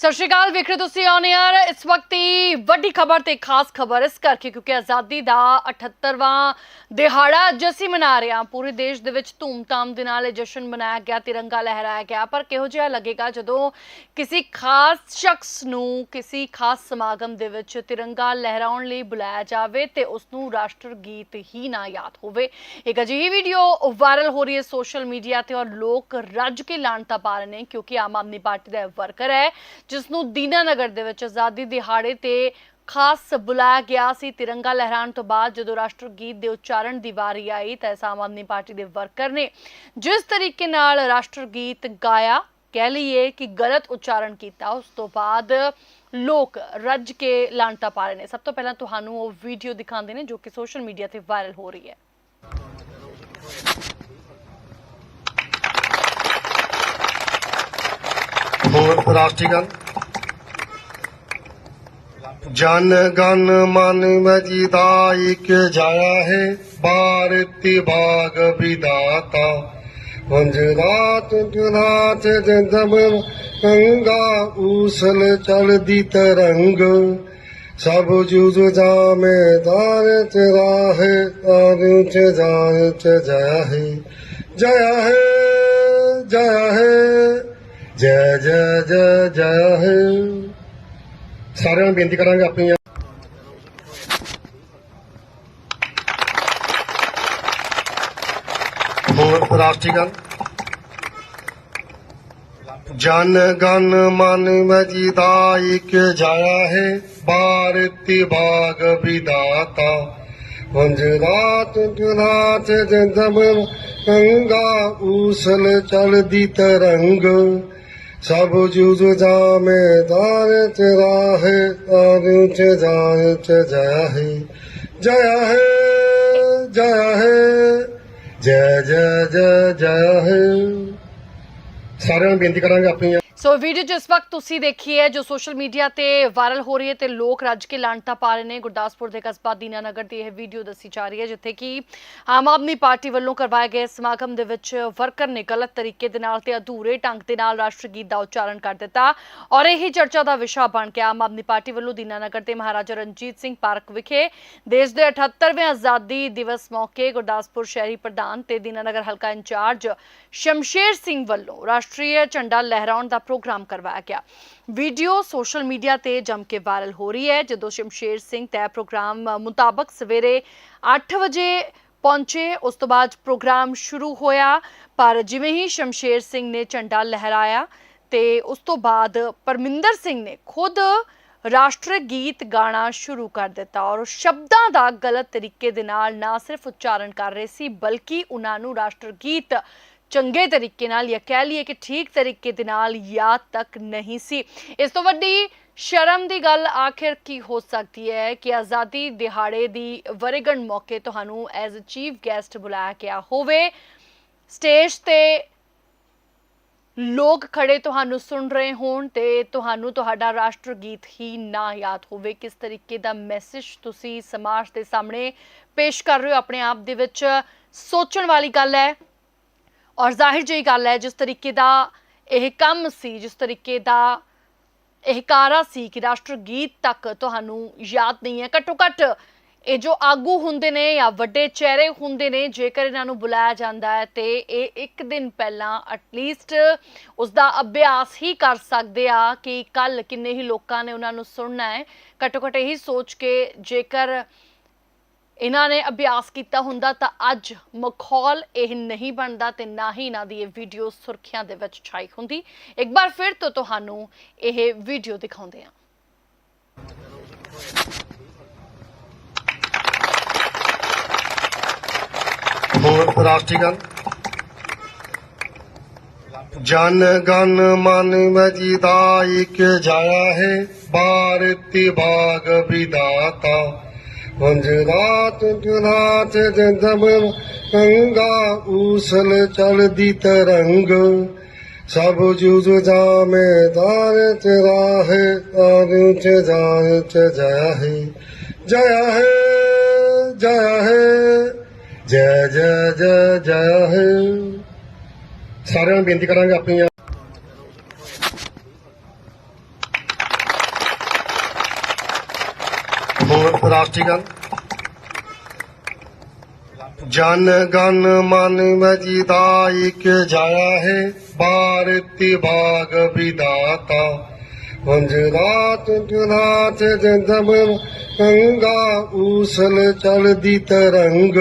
ਸਤਿ ਸ਼੍ਰੀ ਅਕਾਲ, ਵੇਖ ਰਹੇ ਤੁਸੀਂ ਔਨ ਯਾਰ ਇਸ ਵਕਤ ਦੀ ਵੱਡੀ ਖਬਰ ਤੇ ਖਾਸ ਖਬਰ ਇਸ ਕਰਕੇ ਕਿਉਂਕਿ ਆਜ਼ਾਦੀ ਦਾ 78ਵਾਂ ਦਿਹਾੜਾ ਅੱਜ ਅਸੀਂ ਮਨਾ ਰਹੇ ਹਾਂ। ਪੂਰੇ ਦੇਸ਼ ਦੇ ਵਿੱਚ ਧੂਮਧਾਮ ਦੇ ਨਾਲ ਇਹ ਜਸ਼ਨ ਮਨਾਇਆ ਗਿਆ, ਤਿਰੰਗਾ ਲਹਿਰਾਇਆ ਗਿਆ, ਪਰ ਕਿਹੋ ਜਿਹਾ ਲੱਗੇਗਾ ਜਦੋਂ ਕਿਸੇ ਖਾਸ ਸ਼ਖਸ ਨੂੰ ਕਿਸੇ ਖਾਸ ਸਮਾਗਮ ਦੇ ਵਿੱਚ ਤਿਰੰਗਾ ਲਹਿਰਾਉਣ ਲਈ ਬੁਲਾਇਆ ਜਾਵੇ ਤੇ ਉਸ ਨੂੰ ਰਾਸ਼ਟਰ ਗੀਤ ਹੀ ਨਾ ਯਾਦ ਹੋਵੇ। ਇੱਕ ਅਜਿਹੀ ਵੀਡੀਓ ਵਾਇਰਲ ਹੋ ਰਹੀ ਹੈ ਸੋਸ਼ਲ ਮੀਡੀਆ ਤੇ ਔਰ ਲੋਕ ਰੱਜ ਕੇ ਲਾਣਤਾ ਪਾ ਰਹੇ ਨੇ ਕਿਉਂਕਿ ਆਮ ਆਦਮੀ ਪਾਰਟੀ ਦਾ ਵਰਕਰ ਹੈ। ਜਿਸ ਨੂੰ ਦੀਨਾਨਗਰ ਦੇ ਵਿੱਚ ਆਜ਼ਾਦੀ ਦਿਹਾੜੇ ਤੇ ਖਾਸ ਬੁਲਾਇਆ ਗਿਆ ਸੀ। ਤਿਰੰਗਾ ਲਹਿਰਾਉਣ ਤੋਂ ਬਾਅਦ ਜਦੋਂ ਰਾਸ਼ਟਰ ਗੀਤ ਦੇ ਉਚਾਰਨ ਦੀ ਵਾਰੀ ਆਈ ਤਾਂ ਆਮ ਆਦਮੀ ਪਾਰਟੀ ਦੇ ਵਰਕਰ ਨੇ ਜਿਸ ਤਰੀਕੇ ਨਾਲ ਰਾਸ਼ਟਰ ਗੀਤ ਗਾਇਆ, ਕਹਿ ਲਈਏ ਕਿ ਗਲਤ ਉਚਾਰਨ ਕੀਤਾ, ਉਸ ਤੋਂ ਬਾਅਦ ਲੋਕ ਰੱਜ ਕੇ ਲਾਂਟਾ ਪਾ ਰਹੇ ਨੇ। ਸਭ ਤੋਂ ਪਹਿਲਾਂ ਤੁਹਾਨੂੰ ਉਹ ਵੀਡੀਓ ਦਿਖਾਉਂਦੇ ਨੇ ਜੋ ਕਿ ਸੋਸ਼ਲ ਮੀਡੀਆ ਤੇ ਵਾਇਰਲ ਹੋ ਰਹੀ ਹੈ। ਹੋਰ ਰਾਸ਼ਟਰੀਗਨ ਜਨ ਗਨ ਮਨ ਵਜੀਦਾ ਇਕ ਜਾਇਆ ਹੈ, ਭਾਰਤੀ ਬਾਗ ਵਿਦਾਤਾ। ਵੰਜਰਾਤ ਜਨਾਤ ਜੰਦਮ ਗੰਗਾ, ਊਸਲ ਚੜਦੀ ਤਰੰਗ। ਸਭ ਜੁਜ ਜਾਮੇ ਦਾਰ ਤੇਰਾ ਹੈ ਤਾਰ ਚ ਜਾਨ ਚ ਜਇਆ ਹੈ ਜਇਆ ਹੈ ਜਇਆ ਹੈ। ਜੈ ਜੈ ਜੈ ਜੈ, ਹੈ। ਸਾਰਿਆਂ ਨੂੰ ਬੇਨਤੀ ਕਰਾਂਗੇ ਆਪਣੀਆਂ। ਹੋਰ ਰਾਸ਼ਟਰੀਗਨ ਜਨ, ਗਨ, ਮਨ ਵਜੀਦਾ ਇਕ ਜਾਇਆ ਹੈ। ਭਾਰਤੀ ਬਾਗ ਵਿਦਾਤਾ ਵੰਜਰਾਤ ਜਨਾਤ ਜੰਦਮ ਗੰਗਾ ਊਸਲ ਚੜਦੀ ਤਰੰਗ। ਸਭ ਜੁਜ ਜਾਮੇ ਦਾਰੇ ਤੇਰਾ ਹੈ ਤਾਰ ਚ ਜਾਨ ਚ ਜਇਆ ਹੈ ਜਇਆ ਹੈ ਜਇਆ ਹੈ, ਜੈ ਜੈ ਜੈ ਜੈ ਹੈ। ਸਾਰਿਆਂ ਨੂੰ ਬੇਨਤੀ ਕਰਾਂਗੇ ਆਪਣੀਆਂ ਸੋ ਵੀਡੀਓ ਜਿਸ ਵਕਤ ਤੁਸੀਂ ਦੇਖੀ ਹੈ, ਜੋ ਸੋਸ਼ਲ ਮੀਡੀਆ ਤੇ ਵਾਇਰਲ ਹੋ ਰਹੀ ਹੈ ਤੇ ਲੋਕ ਰੱਜ ਕੇ ਲਾਂਟਾ ਪਾ ਰਹੇ ਨੇ, ਗੁਰਦਾਸਪੁਰ ਦੇ ਕਸਬਾ ਦੀਨਾਨਗਰ ਦੀ ਇਹ ਵੀਡੀਓ ਦੱਸੀ ਜਾ ਰਹੀ ਹੈ, ਜਿੱਥੇ ਕਿ ਆਮ ਆਦਮੀ ਪਾਰਟੀ ਵੱਲੋਂ ਕਰਵਾਏ ਗਏ ਸਮਾਗਮ ਦੇ ਵਿੱਚ ਵਰਕਰ ਨੇ ਗਲਤ ਤਰੀਕੇ ਦੇ ਨਾਲ ਤੇ ਅਧੂਰੇ ਢੰਗ ਦੇ ਨਾਲ ਰਾਸ਼ਟਰ ਗੀਤ ਦਾ ਉਚਾਰਨ ਕਰ ਦਿੱਤਾ ਔਰ ਇਹ ਚਰਚਾ ਦਾ ਵਿਸ਼ਾ ਬਣ ਕੇ ਆਮ ਆਦਮੀ ਪਾਰਟੀ ਵੱਲੋਂ ਦੀਨਾਨਗਰ ਤੇ ਮਹਾਰਾਜਾ ਰਣਜੀਤ ਸਿੰਘ ਪਾਰਕ ਵਿਖੇ। ਦੇਸ਼ ਦੇ 78ਵੇਂ ਆਜ਼ਾਦੀ ਦਿਵਸ ਮੌਕੇ ਗੁਰਦਾਸਪੁਰ ਸ਼ਹਿਰੀ ਪ੍ਰਧਾਨ ਤੇ ਦੀਨਾਨਗਰ ਹਲਕਾ ਇੰਚਾਰਜ ਸ਼ਮਸ਼ੇਰ ਸਿੰਘ ਵੱਲੋਂ ਰਾਸ਼ਟਰੀ ਝੰਡਾ ਲਹਿਰਾਉਣ ਦਾ ਪ੍ਰੋਗਰਾਮ ਕਰਵਾਇਆ ਗਿਆ। ਵੀਡੀਓ ਸੋਸ਼ਲ ਮੀਡੀਆ ਤੇ ਜੰਮ ਕੇ ਵਾਇਰਲ ਹੋ ਰਹੀ ਹੈ। ਜਦੋਂ ਸ਼ਮਸ਼ੇਰ ਸਿੰਘ ਤੈਅ ਪ੍ਰੋਗਰਾਮ ਮੁਤਾਬਕ ਸਵੇਰੇ 8 ਵਜੇ ਪਹੁੰਚੇ, ਉਸ ਤੋਂ ਬਾਅਦ ਪ੍ਰੋਗਰਾਮ ਸ਼ੁਰੂ ਹੋਇਆ। ਪਰ ਜਿਵੇਂ ਹੀ ਸ਼ਮਸ਼ੇਰ ਸਿੰਘ ਨੇ ਝੰਡਾ ਲਹਿਰਾਇਆ ਤੇ ਉਸ ਤੋਂ ਬਾਅਦ ਪਰਮਿੰਦਰ ਸਿੰਘ ਨੇ ਖੁਦ ਰਾਸ਼ਟਰੀ ਗੀਤ ਗਾਣਾ ਸ਼ੁਰੂ ਕਰ ਦਿੱਤਾ ਔਰ ਸ਼ਬਦਾਂ ਦਾ ਗਲਤ ਤਰੀਕੇ ਦੇ ਨਾਲ ਨਾ ਸਿਰਫ ਉਚਾਰਨ ਕਰ ਰਹੇ ਸੀ, ਬਲਕਿ ਉਹਨਾਂ ਨੂੰ ਰਾਸ਼ਟਰ ਗੀਤ ਚੰਗੇ ਤਰੀਕੇ ਨਾਲ ਜਾਂ ਕਹਿ ਲਈਏ ਕਿ ਠੀਕ ਤਰੀਕੇ ਦੇ ਨਾਲ ਯਾਦ ਤੱਕ ਨਹੀਂ ਸੀ। ਇਸ ਤੋਂ ਵੱਡੀ ਸ਼ਰਮ ਦੀ ਗੱਲ ਆਖਿਰ ਕੀ ਹੋ ਸਕਦੀ ਹੈ ਕਿ ਆਜ਼ਾਦੀ ਦਿਹਾੜੇ ਦੀ ਵਰੇਗੰਢ ਮੌਕੇ ਤੁਹਾਨੂੰ ਐਜ਼ ਅ ਚੀਫ ਗੈਸਟ ਬੁਲਾਇਆ ਗਿਆ ਹੋਵੇ। ਸਟੇਜ ਤੇ ਲੋਕ ਖੜੇ ਤੁਹਾਨੂੰ ਸੁਣ ਰਹੇ ਹੋਣ ਤੇ ਤੁਹਾਨੂੰ ਤੁਹਾਡਾ ਰਾਸ਼ਟਰ ਗੀਤ ਹੀ ਨਾ ਯਾਦ ਹੋਵੇ। ਕਿਸ ਤਰੀਕੇ ਦਾ ਮੈਸੇਜ ਤੁਸੀਂ ਸਮਾਜ ਦੇ ਸਾਹਮਣੇ ਪੇਸ਼ ਕਰ ਰਹੇ ਹੋ ਆਪਣੇ ਆਪ ਦੇ ਵਿੱਚ, ਸੋਚਣ ਵਾਲੀ ਗੱਲ ਹੈ। ਔਰ ਜ਼ਾਹਿਰ ਜਿਹੀ ਗੱਲ ਹੈ, ਜਿਸ ਤਰੀਕੇ ਦਾ ਇਹ ਕੰਮ ਸੀ, ਜਿਸ ਤਰੀਕੇ ਦਾ ਇਹ ਕਾਰਾ ਸੀ ਕਿ ਰਾਸ਼ਟਰ ਗੀਤ ਤੱਕ ਤੁਹਾਨੂੰ ਯਾਦ ਨਹੀਂ ਹੈ। ਘੱਟੋ ਘੱਟ ਇਹ ਜੋ ਆਗੂ ਹੁੰਦੇ ਨੇ ਜਾਂ ਵੱਡੇ ਚਿਹਰੇ ਹੁੰਦੇ ਨੇ, ਜੇਕਰ ਇਹਨਾਂ ਨੂੰ ਬੁਲਾਇਆ ਜਾਂਦਾ ਹੈ, ਤੇ ਇਹ ਇੱਕ ਦਿਨ ਪਹਿਲਾਂ ਐਟਲੀਸਟ ਉਸ ਦਾ ਅਭਿਆਸ ਹੀ ਕਰ ਸਕਦੇ ਆ ਕਿ ਕੱਲ ਕਿੰਨੇ ਹੀ ਲੋਕਾਂ ਨੇ ਉਹਨਾਂ ਨੂੰ ਸੁਣਨਾ ਹੈ। ਘੱਟੋ ਘੱਟ ਇਹੀ ਸੋਚ ਕੇ ਜੇਕਰ ਇਹਨਾਂ ਨੇ ਅਭਿਆਸ ਕੀਤਾ ਹੁੰਦਾ ਤਾਂ ਅੱਜ ਮਖੌਲ ਇਹ ਨਹੀਂ ਬਣਦਾ ਤੇ ਨਾ ਹੀ ਇਹਨਾਂ ਦੀ ਇਹ ਵੀਡੀਓ ਸੁਰਖੀਆਂ ਦੇ ਵਿੱਚ ਛਾਈ ਹੁੰਦੀ। ਇੱਕ ਵਾਰ ਫਿਰ ਤੋਂ ਤੁਹਾਨੂੰ ਇਹ ਵੀਡੀਓ ਦਿਖਾਉਂਦੇ ਹਾਂ। ਹੋਰ ਰਾਸ਼ਟਰੀਗਨ ਜਨ ਗਨ ਮਨ ਵਜੀਦਾ ਇਕ ਜਾਇਆ ਹੈ, ਭਾਰਤੀ ਭਾਗ ਵਿਦਾਤਾ। ਵੰਜਰਾਤ ਜਨਾਤ ਜੰਦਮ ਗੰਗਾ ਊਸਲ ਚੜਦੀ ਤਰੰਗ। ਸਭ ਜੁਜ ਜਾਮੇ ਦਾਰ ਤੇਰਾ ਹੈ ਤਾਰ ਚ ਜਾਨ ਚ ਜਇਆ ਹੈ ਜਇਆ ਹੈ ਜਇਆ ਹੈ, ਜੈ ਜੈ ਜੈ ਜੈ ਹੈ। ਸਾਰਿਆਂ ਨੂੰ ਬੇਨਤੀ ਕਰਾਂਗੇ ਆਪਣੀਆਂ ਹੁਣ ਰਾਸ਼ਟਰੀਗਨ ਜਨ ਗਨ ਮਨ ਵਜਿਦਾਇਕ ਜਾਇਆ ਹੈ, ਭਾਰਤੀ ਬਾਗ ਵਿਦਾਤਾ ਵੰਜਰਾਤ ਜੁਨਾਤ ਜੰਦਮ ਗੰਗਾ ਉਸਲ ਚਲਦੀ ਤਰੰਗ।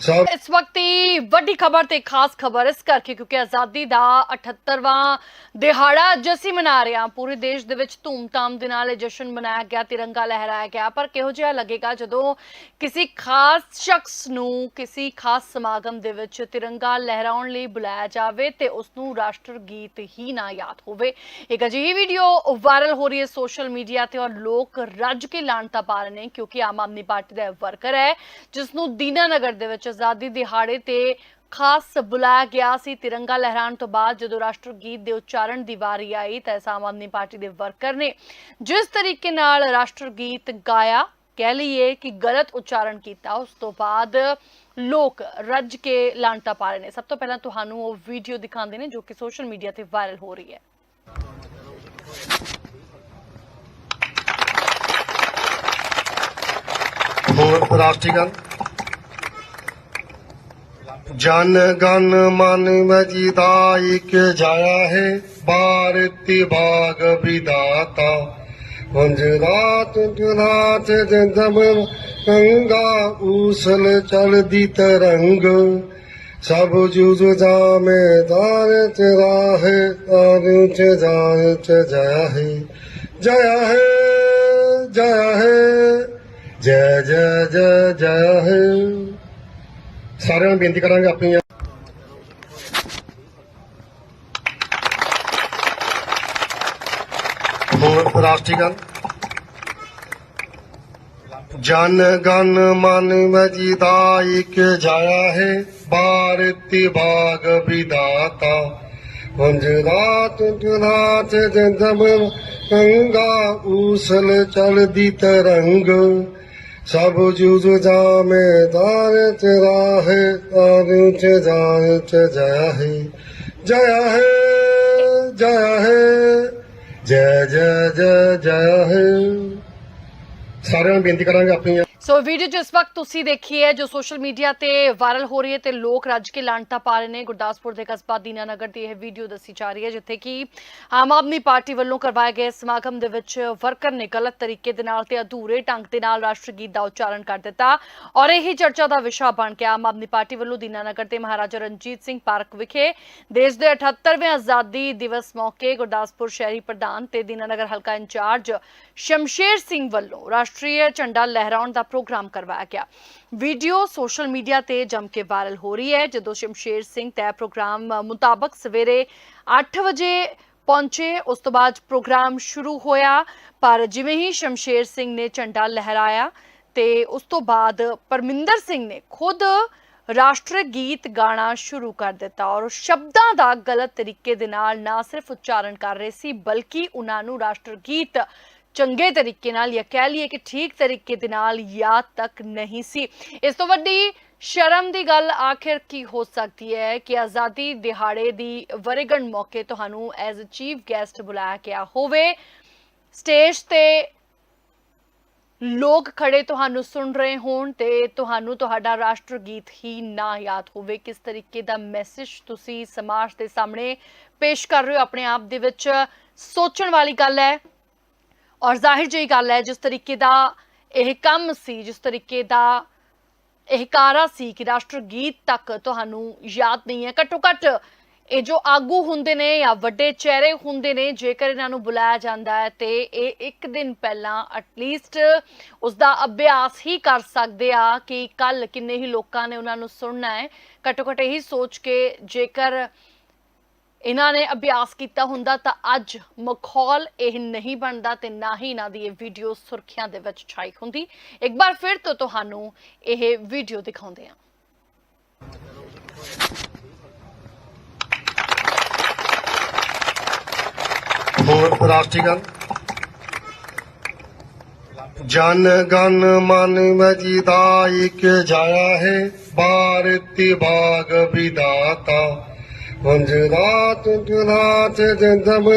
ਸਭ ਇਸ ਵਕਤ ਦੀ ਵੱਡੀ ਖਬਰ ਤੇ ਖਾਸ ਖਬਰ ਇਸ ਕਰਕੇ ਕਿਉਂਕਿ ਆਜ਼ਾਦੀ ਦਾ 78ਵਾਂ ਦਿਹਾੜਾ ਅੱਜ ਮਨਾ ਰਹੇ ਪੂਰੇ ਦੇਸ਼ ਦੇ ਵਿੱਚ ਧੂਮਧਾਮ ਦੇ ਨਾਲ ਇਹ ਜਸ਼ਨ ਮਨਾਇਆ ਗਿਆ, ਤਿਰੰਗਾ ਲਹਿਰਾਇਆ ਗਿਆ। ਪਰ ਕਿਹੋ ਜਿਹਾ ਲੱਗੇਗਾ ਜਦੋਂ ਕਿਸੇ ਖਾਸ ਸ਼ਖਸ ਨੂੰ ਕਿਸੇ ਖਾਸ ਸਮਾਗਮ ਦੇ ਵਿੱਚ ਤਿਰੰਗਾ ਲਹਿਰਾਉਣ ਲਈ ਬੁਲਾਇਆ ਜਾਵੇ ਤੇ ਉਸ ਨੂੰ ਰਾਸ਼ਟਰ ਗੀਤ ਹੀ ਨਾ ਯਾਦ ਹੋਵੇ। ਇੱਕ ਅਜਿਹੀ ਵੀਡੀਓ ਵਾਇਰਲ ਹੋ ਰਹੀ ਹੈ ਸੋਸ਼ਲ ਮੀਡੀਆ ਤੇ ਔਰ ਲੋਕ ਰੱਜ ਕੇ ਲਾਂਟਾ ਪਾ ਰਹੇ ਨੇ ਕਿਉਂਕਿ ਆਮ ਆਦਮੀ ਪਾਰਟੀ ਦਾ ਵਰਕਰ ਹੈ ਜਿਸ ਨੂੰ ਦੀਨਾਨਗਰ ਦੇ ਵਿੱਚ ਆਜ਼ਾਦੀ ਦਿਹਾੜੇ ਤੇ ਖਾਸ ਬੁਲਾਇਆ ਗਿਆ ਸੀ। ਤਿਰੰਗਾ ਲਹਿਰਾਉਣ ਤੋਂ ਬਾਅਦ ਜਦੋਂ ਰਾਸ਼ਟਰ ਗੀਤ ਦੇ ਉਚਾਰਨ ਦੀ ਵਾਰੀ ਆਈ ਤਾਂ ਆਮ ਆਦਮੀ ਪਾਰਟੀ ਦੇ ਵਰਕਰ ਨੇ ਜਿਸ ਤਰੀਕੇ ਨਾਲ ਰਾਸ਼ਟਰ ਗੀਤ ਗਾਇਆ, ਕਹਿ ਲਈਏ ਕਿ ਗਲਤ ਉਚਾਰਨ ਕੀਤਾ, ਉਸ ਤੋਂ ਬਾਅਦ ਲੋਕ ਰੱਜ ਕੇ ਲਾਂਟਾ ਪਾ ਰਹੇ ਨੇ। ਸਭ ਤੋਂ ਪਹਿਲਾਂ ਤੁਹਾਨੂੰ ਉਹ ਵੀਡੀਓ ਦਿਖਾਉਂਦੇ ਨੇ ਜੋ ਕਿ ਸੋਸ਼ਲ ਮੀਡੀਆ ਤੇ ਵਾਇਰਲ ਹੋ ਰਹੀ ਹੈ। ਹੁਣ ਰਾਸ਼ਟਰੀਗਨ ਜਨ ਗਨ ਮਨ ਵਜਿਦਾਇਕ ਜਾਇਆ ਹੈ, ਭਾਰਤੀ ਬਾਗ ਵਿਦਾਤਾ। ਰਾਤ ਜੁਨਾਤ ਜੰਦਮ ਗੰਗਾ, ਊਸਲ ਚਲਦੀ ਤਰੰਗ। ਸਭ ਜੁਜ ਜਾਮੇ ਦਾਰ ਤੇਰਾ ਹੈ ਆਰ ਚ ਜਾਏ ਚ ਜਇਆ ਹੈ। ਜਇਆ ਹੈ ਜਇਆ ਹੈ। ਜੈ ਜੈ ਜੈ ਜੈ ਹੈ। ਸਾਰਿਆਂ ਨੂੰ ਬੇਨਤੀ ਕਰਾਂਗੇ ਆਪਣੀਆਂ। ਰਾਸ਼ਟਰੀ ਰਾਸ਼ਟਰੀਗਨ ਜਨ ਗਨ ਮਨ ਵਜਿਦਾਇਕ ਜਾਇਆ ਹੈ, ਭਾਰਤੀ ਬਾਗ ਵਿਦਾਤਾ ਵੰਜਰਾਤ ਜੁਨਾਤ ਜੰਦਮ ਗੰਗਾ ਊਸਲ ਚਲਦੀ ਤਰੰਗ। ਸਭ ਜੁਜ ਜਾਮੇ ਦਾਰ ਤੇਰਾ ਹੈ ਆਰ ਚ ਜਾਏ ਚ ਜਇਆ ਹੈ ਜਇਆ ਹੈ ਜਇਆ ਹੈ ਜੈ ਜੈ ਜੈ ਜੈ ਹੈ ਸਾਰਿਆਂ ਨੂੰ ਬੇਨਤੀ ਕਰਾਂਗੇ ਆਪਣੀਆਂ ਸੋ ਵੀਡੀਓ ਜੋ ਇਸ ਵਕਤ ਤੁਸੀਂ ਦੇਖੀ ਹੈ ਜੋ ਸੋਸ਼ਲ ਮੀਡੀਆ ਤੇ ਵਾਇਰਲ ਹੋ ਰਹੀ ਹੈ ਤੇ ਲੋਕ ਰੱਜ ਕੇ ਲਾਂਟਾ ਪਾ ਰਹੇ ਨੇ। ਗੁਰਦਾਸਪੁਰ ਦੇ ਕਸਬਾ ਦੀਨਾਨਗਰ ਦੀ ਇਹ ਵੀਡੀਓ ਦੱਸੀ ਜਾ ਰਹੀ ਹੈ, ਜਿੱਥੇ ਕਿ ਆਮ ਆਦਮੀ ਪਾਰਟੀ ਵੱਲੋਂ ਕਰਵਾਏ ਗਏ ਸਮਾਗਮ ਦੇ ਵਿੱਚ ਵਰਕਰ ਨੇ ਗਲਤ ਤਰੀਕੇ ਦੇ ਨਾਲ ਤੇ ਅਧੂਰੇ ਢੰਗ ਦੇ ਨਾਲ ਰਾਸ਼ਟਰ ਗੀਤ ਦਾ ਉਚਾਰਨ ਕਰ ਦਿੱਤਾ ਔਰ ਇਹ ਚਰਚਾ ਦਾ ਵਿਸ਼ਾ ਬਣ ਗਿਆ ਆਮ ਆਦਮੀ ਪਾਰਟੀ ਵੱਲੋਂ ਦੀਨਾਨਗਰ ਤੇ ਮਹਾਰਾਜਾ ਰਣਜੀਤ ਸਿੰਘ ਪਾਰਕ ਵਿਖੇ। ਦੇਸ਼ ਦੇ 78ਵੇਂ ਆਜ਼ਾਦੀ ਦਿਵਸ ਮੌਕੇ ਗੁਰਦਾਸਪੁਰ ਸ਼ਹਿਰੀ ਪ੍ਰਧਾਨ ਤੇ ਦੀਨਾਨਗਰ ਹਲਕਾ ਇੰਚਾਰਜ ਸ਼ਮਸ਼ੇਰ ਸਿੰਘ ਵੱਲੋਂ ਰਾਸ਼ਟਰੀ ਰਾਸ਼ਟਰੀ ਝੰਡਾ ਲਹਿਰਾਉਣ ਦਾ ਪ੍ਰੋਗਰਾਮ ਕਰਵਾਇਆ ਗਿਆ। ਵੀਡੀਓ ਸੋਸ਼ਲ ਮੀਡੀਆ ਤੇ ਜੰਮ ਕੇ ਵਾਇਰਲ ਹੋ ਰਹੀ ਹੈ। ਜਦੋਂ ਸ਼ਮਸ਼ੇਰ ਸਿੰਘ ਤੈਅ ਪ੍ਰੋਗਰਾਮ ਮੁਤਾਬਕ ਸਵੇਰੇ 8 ਵਜੇ ਪਹੁੰਚੇ, ਉਸ ਤੋਂ ਬਾਅਦ ਪ੍ਰੋਗਰਾਮ ਸ਼ੁਰੂ ਹੋਇਆ। ਪਰ ਜਿਵੇਂ ਹੀ ਸ਼ਮਸ਼ੇਰ ਸਿੰਘ ਨੇ ਝੰਡਾ ਲਹਿਰਾਇਆ ਤੇ ਉਸ ਤੋਂ ਬਾਅਦ ਪਰਮਿੰਦਰ ਸਿੰਘ ਨੇ ਖੁਦ ਰਾਸ਼ਟਰੀ ਗੀਤ ਗਾਣਾ ਸ਼ੁਰੂ ਕਰ ਦਿੱਤਾ ਔਰ ਸ਼ਬਦਾਂ ਦਾ ਗਲਤ ਤਰੀਕੇ ਦੇ ਨਾਲ ਨਾ ਸਿਰਫ ਉਚਾਰਨ ਕਰ ਰਹੇ ਸੀ, ਬਲਕਿ ਉਹਨਾਂ ਨੂੰ ਰਾਸ਼ਟਰ ਗੀਤ ਚੰਗੇ ਤਰੀਕੇ ਨਾਲ ਜਾਂ ਕਹਿ ਲਈਏ ਕਿ ਠੀਕ ਤਰੀਕੇ ਦੇ ਨਾਲ ਯਾਦ ਤੱਕ ਨਹੀਂ ਸੀ। ਇਸ ਤੋਂ ਵੱਡੀ ਸ਼ਰਮ ਦੀ ਗੱਲ ਆਖਿਰ ਕੀ ਹੋ ਸਕਦੀ ਹੈ ਕਿ ਆਜ਼ਾਦੀ ਦਿਹਾੜੇ ਦੀ ਵਰੇਗੰਢ ਮੌਕੇ ਤੁਹਾਨੂੰ ਐਜ਼ ਅ ਚੀਫ ਗੈਸਟ ਬੁਲਾਇਆ ਗਿਆ ਹੋਵੇ। ਸਟੇਜ ਤੇ ਲੋਕ ਖੜੇ ਤੁਹਾਨੂੰ ਸੁਣ ਰਹੇ ਹੋਣ ਤੇ ਤੁਹਾਨੂੰ ਤੁਹਾਡਾ ਰਾਸ਼ਟਰ ਗੀਤ ਹੀ ਨਾ ਯਾਦ ਹੋਵੇ। ਕਿਸ ਤਰੀਕੇ ਦਾ ਮੈਸੇਜ ਤੁਸੀਂ ਸਮਾਜ ਦੇ ਸਾਹਮਣੇ ਪੇਸ਼ ਕਰ ਰਹੇ ਹੋ, ਆਪਣੇ ਆਪ ਦੇ ਵਿੱਚ ਸੋਚਣ ਵਾਲੀ ਗੱਲ ਹੈ। ਔਰ ਜ਼ਾਹਿਰ ਜਿਹੀ ਗੱਲ ਹੈ, ਜਿਸ ਤਰੀਕੇ ਦਾ ਇਹ ਕੰਮ ਸੀ, ਜਿਸ ਤਰੀਕੇ ਦਾ ਇਹ ਕਾਰਾ ਸੀ ਕਿ ਰਾਸ਼ਟਰ ਗੀਤ ਤੱਕ ਤੁਹਾਨੂੰ ਯਾਦ ਨਹੀਂ ਹੈ। ਘੱਟੋ ਘੱਟ ਇਹ ਜੋ ਆਗੂ ਹੁੰਦੇ ਨੇ ਜਾਂ ਵੱਡੇ ਚਿਹਰੇ ਹੁੰਦੇ ਨੇ, ਜੇਕਰ ਇਹਨਾਂ ਨੂੰ ਬੁਲਾਇਆ ਜਾਂਦਾ ਹੈ, ਤੇ ਇਹ ਇੱਕ ਦਿਨ ਪਹਿਲਾਂ ਐਟਲੀਸਟ ਉਸ ਦਾ ਅਭਿਆਸ ਹੀ ਕਰ ਸਕਦੇ ਆ ਕਿ ਕੱਲ ਕਿੰਨੇ ਹੀ ਲੋਕਾਂ ਨੇ ਉਹਨਾਂ ਨੂੰ ਸੁਣਨਾ ਹੈ। ਘੱਟੋ ਘੱਟ ਇਹੀ ਸੋਚ ਕੇ ਜੇਕਰ ਇਹਨਾਂ ਨੇ ਅਭਿਆਸ ਕੀਤਾ ਹੁੰਦਾ ਤਾਂ ਅੱਜ ਮਖੌਲ ਇਹ ਨਹੀਂ ਬਣਦਾ ਤੇ ਨਾ ਹੀ ਇਹਨਾਂ ਦੀ ਇਹ ਵੀਡੀਓ ਸੁਰਖੀਆਂ ਦੇ ਵਿੱਚ ਛਾਈ ਹੁੰਦੀ। ਇੱਕ ਵਾਰ ਫਿਰ ਤੋਂ ਤੁਹਾਨੂੰ ਇਹ ਵੀਡੀਓ ਦਿਖਾਉਂਦੇ ਹਾਂ। ਹੁਣ ਰਾਸ਼ਟਰੀਗਨ ਜਨ ਗਨ ਮਨ ਵਜਿਦਾਇਕ ਜਾਇਆ ਹੈ, ਭਾਰਤੀ ਬਾਗ ਵਿਦਾਤਾ। ਵੰਜਰਾਤ ਜੁਨਾਤ ਜੰਦਮ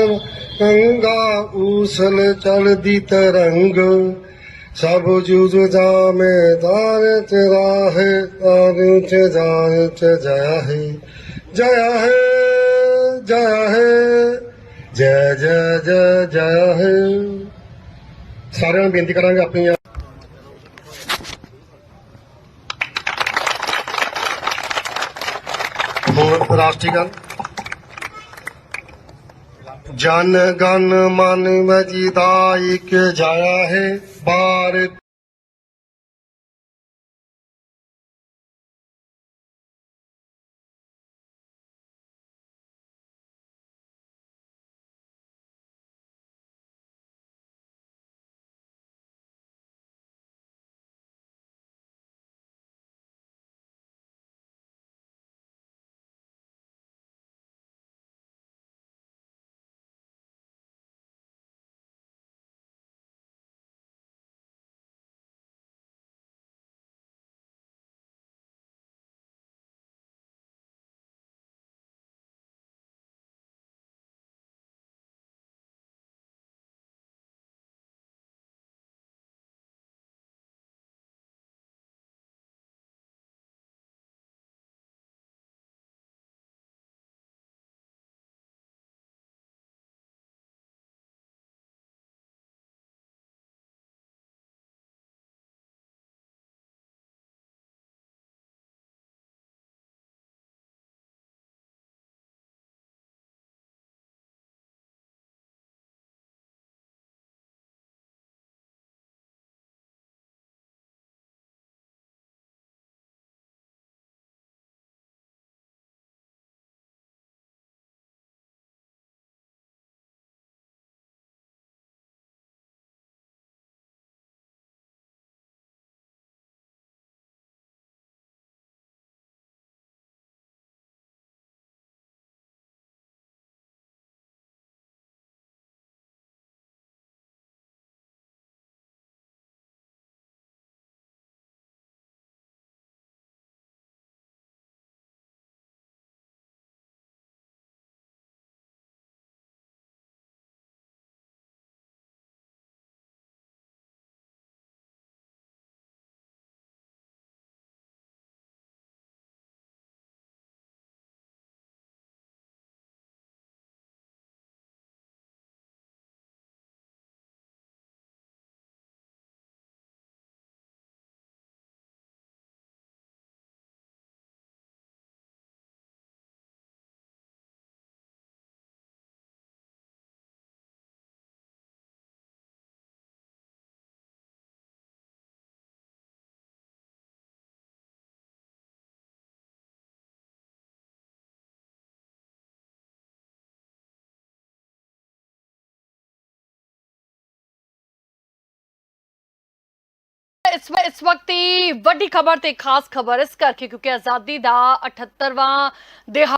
ਗੰਗਾ ਊਸਲ ਚਲਦੀ ਤਰੰਗ। ਸਭ ਜੁਜ ਜਾਮੇ ਦਾਰ ਤੇਰਾ ਹੈ ਤਾਰੂ ਤੇ ਜਾਏ ਤੇ ਜਇਆ ਹੈ ਜਇਆ ਹੈ ਜਇਆ ਹੈ, ਜੈ ਜੈ ਜੈ ਜਇਆ ਹੈ। ਸਾਰਿਆਂ ਨੂੰ ਬੇਨਤੀ ਕਰਾਂਗੇ ਆਪਣੀਆਂ ਹੋਰ ਰਾਸ਼ਟਰੀ ਜਨ ਗਨ ਮਨ ਮਜੀਦਾਈ ਕੇ ਜਾਇਆ ਹੈ ਬਾਰ ਇਸ ਇਸ ਵਕਤ ਦੀ ਵੱਡੀ ਖਬਰ ਤੇ ਖਾਸ ਖਬਰ ਇਸ ਕਰਕੇ ਕਿਉਂਕਿ ਆਜ਼ਾਦੀ ਦਾ 78ਵਾਂ ਦਿਹਾੜਾ